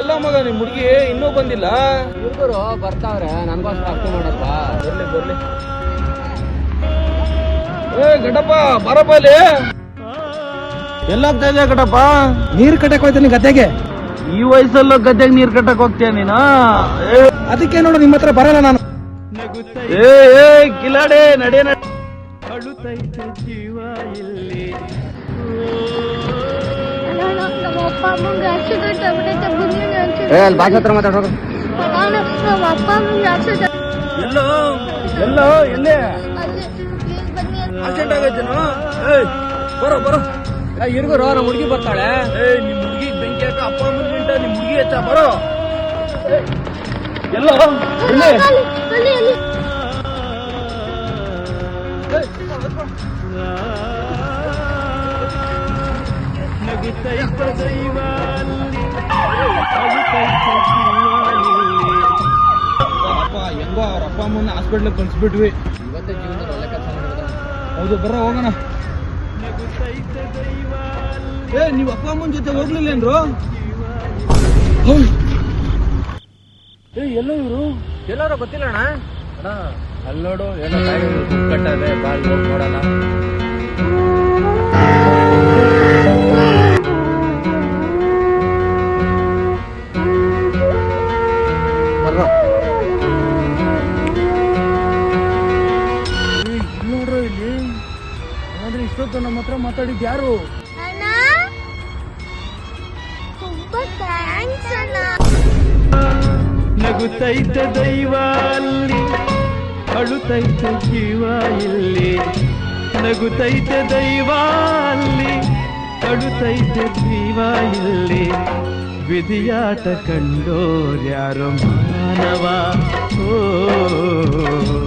ಎಲ್ಲ ಮಗ ನಿಮ್ ಹುಡುಗಿ ಇನ್ನೂ ಬಂದಿಲ್ಲ? ಹುಡುಗರು ಬರ್ತಾವ್ರೆ ನನ್ಗೋಸ್ಕರ ಅರ್ಥ ಮಾಡಪ್ಪ. ಬರ್ಲಿ ಬರ್ಲಿ. ಏ ಗಡಪ್ಪ ಬರಪ್ಪ ಇಲ್ಲಿ. ಎಲ್ಲಾಗ್ತಾ ಇದೆಯಾ ಗಡಪ್ಪ ನೀರ್ ಕಟ್ಟಕ್ ಹೋಯ್ತೀನಿ ಗದ್ದೆಗೆ? ಈ ವಯಸ್ಸಲ್ಲೂ ಗದ್ದೆಗೆ ನೀರ್ ಕಟ್ಟಕ್ ಹೋಗ್ತೀಯ ನೀನ? ಏ, ಅದಕ್ಕೆ ನೋಡು ನಿಮ್ಮ ಹತ್ರ ಬರಲ್ಲ ನಾನು. ಏ ಏ ಕಿಲಾಡಿ ನಡೆ ನಡೆ. ಅಣ್ಣ, ಏ ಅಲ್ಲಿ ಬಾಜು ಹತ್ರ ಮಾತಾಡೋದು ನಮ್ಮ ಎಲ್ಲೋ ಎಲ್ಲೋ ಎಲ್ಲೇ? ಪ್ಲೀಸ್ ಬನ್ನಿ ಅಂತ. ಆಕ್ಸಿಡೆಂಟ್ ಆಗೈತೇನು ಏಯ್ ಬರೋ ಬರೋ. ಇರ್ಗುರು ನಮ್ಮ ಹುಡುಗಿ ಬರ್ತಾಳೆ. ಏಯ್ ನಿಮ್ ಹುಡುಗಿ ಬೆಂಕಿ ಹಾಕ ಅಪ್ಪ ಅಮ್ಮ ಗಂಟ ನಿಮ್ ಹುಡುಗಿ ಹಚ್ಚ ಬರೋ. ಏಯ್, ಎಲ್ಲೋ ಅಲ್ಲಿ ಅಪ್ಪ ಹೆಂಗೋ ಅವ್ರ ಅಪ್ಪ ಅಮ್ಮನ ಹಾಸ್ಪಿಟ್ಲಿಗೆ ಕಳ್ಸ್ಬಿಟ್ವಿ. ಇವತ್ತೇ ಜೀವನದಲ್ಲಿ ಒಳ್ಳೆ ಕೆಲಸ ಮಾಡಿರೋದು ಹೌದು ಬರ್ರ ಹೋಗೋಣ. ಏ ನೀವ್ ಅಪ್ಪ ಅಮ್ಮನ ಜೊತೆ ಹೋಗ್ಲಿಲ್ಲೇನ್ರು ಏ ಎಲ್ಲ ಇವರು? ಎಲ್ಲರೂ ಗೊತ್ತಿಲ್ಲ ಅಣ್ಣ ಅಲ್ಲೋಡು ಏನೋ ಕಟ್ಟದೆ ಬಾಲ್ ನೋಡೋಣ. ನಮ್ಮ ಹತ್ರ ಮಾತಾಡಿದ್ ಯಾರು? ನಗುತ್ತೈತೆ ದೈವ ಅಲ್ಲಿ ಅಳುತ್ತೈತೆ ಜೀವ ಇಲ್ಲಿ. ನಗುತ್ತೈತೆ ದೈವ ಅಲ್ಲಿ ಅಳುತ್ತೈತೆ ಜೀವ ಇಲ್ಲಿ. ವಿಧಿಯಾಟ ಕಂಡೋರ್ಯಾರೋ ಮಾನವ. ಓ.